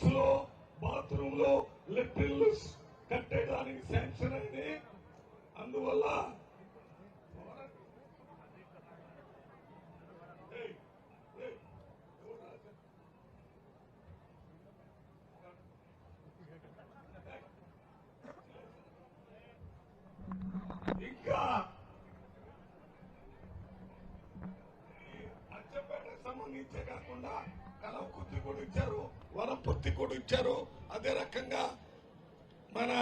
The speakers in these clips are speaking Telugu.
స్కూల్స్లో బాత్రూమ్లో లెట్రిన్లు కట్టేదానికి శాంక్షన్ అయింది అందువల్ల ఏయ్, ఏయ్, ఎవరు రాశారు? ఇంకా ఈ ఇచ్చే కాకుండా కలవ కలవకుర్తి కూడా ఇచ్చారు వనపర్తి కూడా ఇచ్చారు. అదే రకంగా మన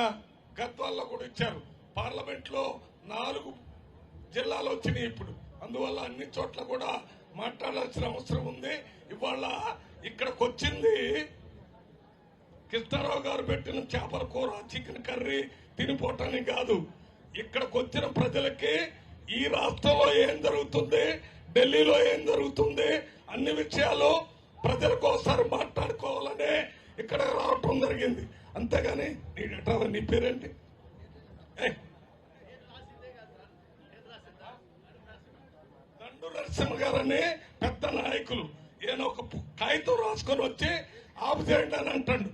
గద్వాల్లో కూడా ఇచ్చారు. పార్లమెంట్లో నాలుగు జిల్లాలు వచ్చినాయి ఇప్పుడు. అందువల్ల అన్ని చోట్ల కూడా మాట్లాడాల్సిన అవసరం ఉంది. ఇవాళ ఇక్కడికి వచ్చింది కృష్ణారావు గారు పెట్టిన చేపల కూర చికెన్ కర్రీ తినిపోవటానికి కాదు. ఇక్కడికి వచ్చిన ప్రజలకి ఈ రాష్ట్రంలో ఏం జరుగుతుంది? ఢిల్లీలో ఏం జరుగుతుంది? అన్ని విషయాలు ప్రజలకు ఒకసారి మాట్లాడుకోవాలనే ఇక్కడ రావటం జరిగింది. అంతేగాని నీ ఎట్లా నీ పేరేంటి? దండు నరసింహ గారని పెద్ద నాయకులు. ఈయన ఒక కాగితం రాసుకొని వచ్చి ఆపు చేయండి అని అంటాడు.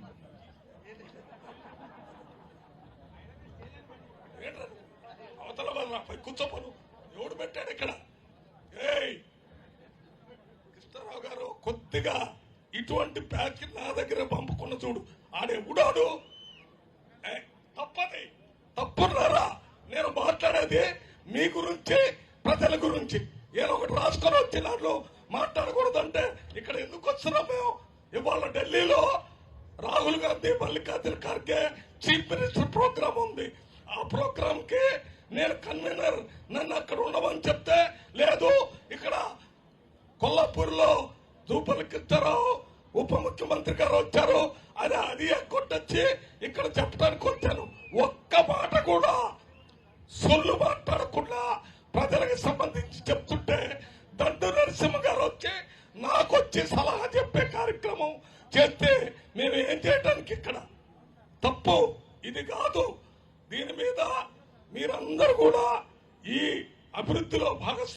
అవతల వల్ల పై కూర్చోపను ఎవడు పెట్టాడు ఇక్కడ? ఏయ్! కొద్దిగా ఇటువంటి ప్యాచ్ నా దగ్గర పంపుకున్న చూడు. ఆడే ఉడాడు. తప్పది. తప్పున్నారా నేను మాట్లాడేది మీ గురించి ప్రజల గురించి. నేను ఒకటి రాసుకొని వచ్చి దాంట్లో మాట్లాడకూడదంటే ఇక్కడ ఎందుకు వస్తున్నాం మేము? ఇవాళ ఢిల్లీలో Rahul Gandhi Mallikarjuna Kharge chief minister program ఉంది. ఆ ప్రోగ్రామ్కి నేను కన్వీనర్. నన్ను అక్కడ ఉండమని చెప్తే లేదు. దూపలకిస్తారావు ఉప ముఖ్యమంత్రి గారు వచ్చారు. అది అది కొట్టొచ్చి ఇక్కడ చెప్పడానికి వచ్చాను. ఒక్క మాట కూడా సొల్లు మాట్లాడకుండా ప్రజలకు సంబంధించి చెప్తుంటే దండు నరసింహ గారు వచ్చి నాకు వచ్చి సలహా చెప్పే కార్యక్రమం చేస్తే మేము ఏం చేయడానికి ఇక్కడ? తప్పు. ఇది కాదు. దీని మీద మీరందరూ కూడా ఈ అభివృద్ధిలో భాగస్వామి